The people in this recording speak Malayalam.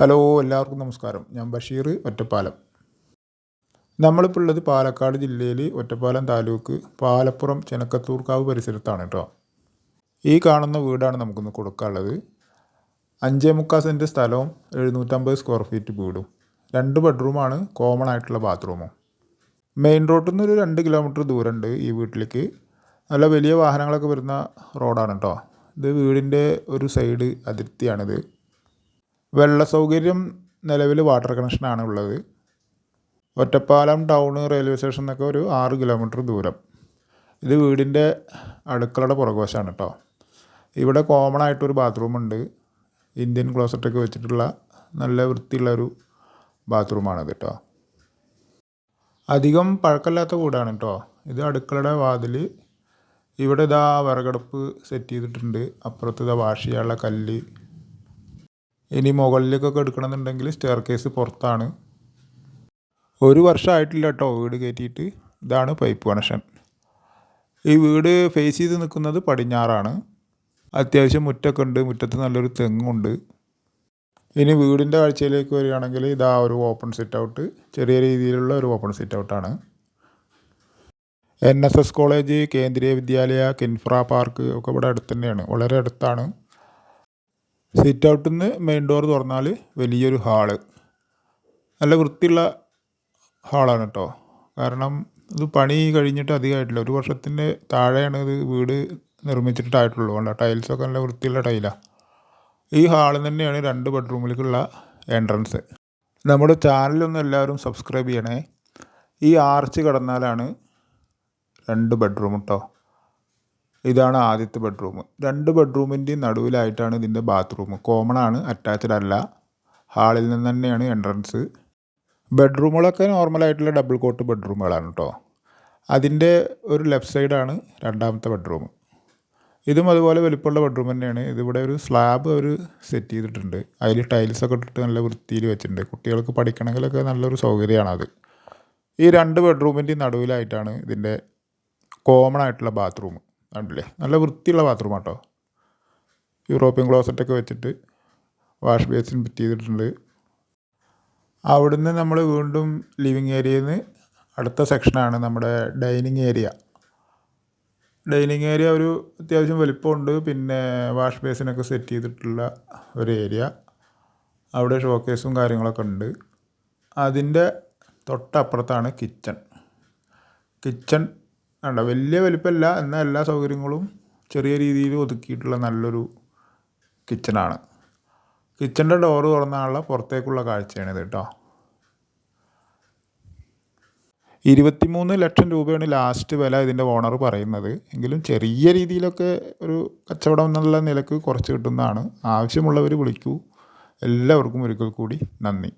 ഹലോ എല്ലാവർക്കും നമസ്കാരം. ഞാൻ ബഷീർ ഒറ്റപ്പാലം. നമ്മളിപ്പോൾ ഉള്ളത് പാലക്കാട് ജില്ലയിൽ ഒറ്റപ്പാലം താലൂക്ക് പാലപ്പുറം ചെനക്കത്തൂർക്കാവ് പരിസരത്താണ് കേട്ടോ ഈ കാണുന്ന വീടാണ് നമുക്കൊന്ന് കൊടുക്കാനുള്ളത്. അഞ്ചേ മുക്കാൽ സെന്റ് സ്ഥലവും എഴുന്നൂറ്റമ്പത് സ്ക്വയർ ഫീറ്റ് വീടും. രണ്ട് ബെഡ്റൂമാണ് കോമൺ ആയിട്ടുള്ള ബാത്റൂമും മെയിൻ റോഡിൽ നിന്ന് ഒരു രണ്ട് കിലോമീറ്റർ ദൂരമുണ്ട് ഈ വീട്ടിലേക്ക്. നല്ല വലിയ വാഹനങ്ങളൊക്കെ വരുന്ന റോഡാണ് കേട്ടോ ഇത് വീടിന്റെ ഒരു സൈഡ് അതിർത്തിയാണിത്. വെള്ള സൗകര്യം നിലവിൽ വാട്ടർ കണക്ഷനാണ് ഉള്ളത്. ഒറ്റപ്പാലം ടൗൺ റെയിൽവേ സ്റ്റേഷൻ എന്നൊക്കെ ഒരു ആറ് കിലോമീറ്റർ ദൂരം. ഇത് വീടിന്റെ അടുക്കളയുടെ പുറകുവശമാണ് കേട്ടോ ഇവിടെ കോമൺ ആയിട്ടൊരു ബാത്റൂമുണ്ട് ഇന്ത്യൻ ക്ലോസറ്റൊക്കെ വെച്ചിട്ടുള്ള നല്ല വൃത്തിയുള്ള ഒരു ബാത്റൂമാണിത് കേട്ടോ അധികം പഴക്കമില്ലാത്ത കൂടാണ് കേട്ടോ ഇത് അടുക്കളയുടെ വാതിൽ ഇവിടെ ഇതാ വിറകടുപ്പ് സെറ്റ് ചെയ്തിട്ടുണ്ട്. അപ്പുറത്ത് ഇതാ വാഷ് ചെയ്യാനുള്ള കല്ല്. ഇനി മുകളിലേക്കൊക്കെ എടുക്കണമെന്നുണ്ടെങ്കിൽ സ്റ്റെയർ കേസ് പുറത്താണ്. ഒരു വർഷമായിട്ടില്ല കേട്ടോ വീട് കയറ്റിയിട്ട്. ഇതാണ് പൈപ്പ് കണക്ഷൻ ഈ വീട് ഫേസ് ചെയ്ത് നിൽക്കുന്നത് പടിഞ്ഞാറാണ്. അത്യാവശ്യം മുറ്റൊക്കെ ഉണ്ട്. മുറ്റത്ത് നല്ലൊരു തെങ്ങുണ്ട് ഇനി വീടിന്റെ കാഴ്ചയിലേക്ക് വരികയാണെങ്കിൽ ഇതാ ഒരു ഓപ്പൺ സിറ്റ് ഔട്ട് ചെറിയ രീതിയിലുള്ള ഒരു open sit ഔട്ടാണ് N S S college Kendriya Vidyalaya Kinfra park ഒക്കെ ഇവിടെ അടുത്ത് തന്നെയാണ്. വളരെ അടുത്താണ്. സിറ്റ് ഔട്ടിൽ നിന്ന് മെയിൻ ഡോർ തുറന്നാൽ വലിയൊരു ഹാൾ നല്ല വൃത്തിയുള്ള ഹാളാണ് കേട്ടോ കാരണം ഇത് പണി കഴിഞ്ഞിട്ട് അധികമായിട്ടില്ല. ഒരു വർഷത്തിന്റെ താഴെയാണ് ഇത് വീട് നിർമ്മിച്ചിട്ടായിട്ടുള്ളൂ. കണ്ടോ ടൈൽസൊക്കെ നല്ല വൃത്തിയുള്ള ടൈലാണ് ഈ ഹാളിൽ തന്നെയാണ് രണ്ട് ബെഡ്റൂമിലേക്കുള്ള എൻട്രൻസ് നമ്മുടെ ചാനലൊന്നും എല്ലാവരും സബ്സ്ക്രൈബ് ചെയ്യണേ. ഈ ആർച്ച് കടന്നാലാണ് രണ്ട് ബെഡ്റൂം കേട്ടോ ഇതാണ് ആദ്യത്തെ ബെഡ്റൂം രണ്ട് ബെഡ്റൂമിന്റെയും നടുവിലായിട്ടാണ് ഇതിന്റെ ബാത്റൂം കോമൺ ആണ് അറ്റാച്ച്ഡ് അല്ല. ഹാളിൽ നിന്ന് തന്നെയാണ് എൻട്രൻസ് ബെഡ്റൂമുകളൊക്കെ നോർമലായിട്ടുള്ള ഡബിൾ കോട്ട് ബെഡ്റൂമുകളാണ് കേട്ടോ അതിന്റെ ഒരു ലെഫ്റ്റ് സൈഡാണ് രണ്ടാമത്തെ ബെഡ്റൂം ഇതും അതുപോലെ വലിപ്പമുള്ള ബെഡ്റൂം തന്നെയാണ്. ഇതിവിടെ ഒരു സ്ലാബ് അവർ സെറ്റ് ചെയ്തിട്ടുണ്ട്. അതിൽ ടൈൽസൊക്കെ ഇട്ടിട്ട് നല്ല വൃത്തിയിൽ വെച്ചിട്ടുണ്ട്. കുട്ടികൾക്ക് പഠിക്കണമെങ്കിലൊക്കെ നല്ലൊരു സൗകര്യമാണത് ഈ രണ്ട് ബെഡ്റൂമിന്റെയും നടുവിലായിട്ടാണ് ഇതിന്റെ കോമൺ ആയിട്ടുള്ള ബാത്റൂം കണ്ടില്ലേ? നല്ല വൃത്തിയുള്ള ബാത്റൂം കേട്ടോ യൂറോപ്യൻ ക്ലോസറ്റൊക്കെ വെച്ചിട്ട് വാഷ് ബേസിൻ ഫിറ്റ് ചെയ്തിട്ടുണ്ട്. അവിടുന്ന് നമ്മൾ വീണ്ടും ലിവിങ് ഏരിയയിൽ നിന്ന് അടുത്ത സെക്ഷനാണ് നമ്മുടെ ഡൈനിങ് ഏരിയ ഡൈനിങ് ഏരിയ ഒരു അത്യാവശ്യം വലിപ്പമുണ്ട്. പിന്നെ വാഷ് ബേസിനൊക്കെ സെറ്റ് ചെയ്തിട്ടുള്ള ഒരു ഏരിയ അവിടെ ഷോക്കേസും കാര്യങ്ങളൊക്കെ ഉണ്ട്. അതിന്റെ തൊട്ടപ്പുറത്താണ് കിച്ചൺ കിച്ചൺ വേണ്ട വലിയ വലിപ്പമല്ല എന്നാൽ എല്ലാ സൗകര്യങ്ങളും ചെറിയ രീതിയിൽ ഒതുക്കിയിട്ടുള്ള നല്ലൊരു കിച്ചണാണ്. കിച്ചന്റെ ഡോറ് തുറന്നാലുള്ള പുറത്തേക്കുള്ള കാഴ്ചയാണിത് കേട്ടോ. ഇരുപത്തിമൂന്ന് ലക്ഷം രൂപയാണ് ലാസ്റ്റ് വില ഇതിന്റെ ഓണർ പറയുന്നത്. എങ്കിലും ചെറിയ രീതിയിലൊക്കെ ഒരു കച്ചവടം എന്നുള്ള നിലയ്ക്ക് കുറച്ച് കിട്ടുന്നതാണ്. ആവശ്യമുള്ളവർ വിളിക്കൂ. എല്ലാവർക്കും ഒരിക്കൽ കൂടി നന്ദി.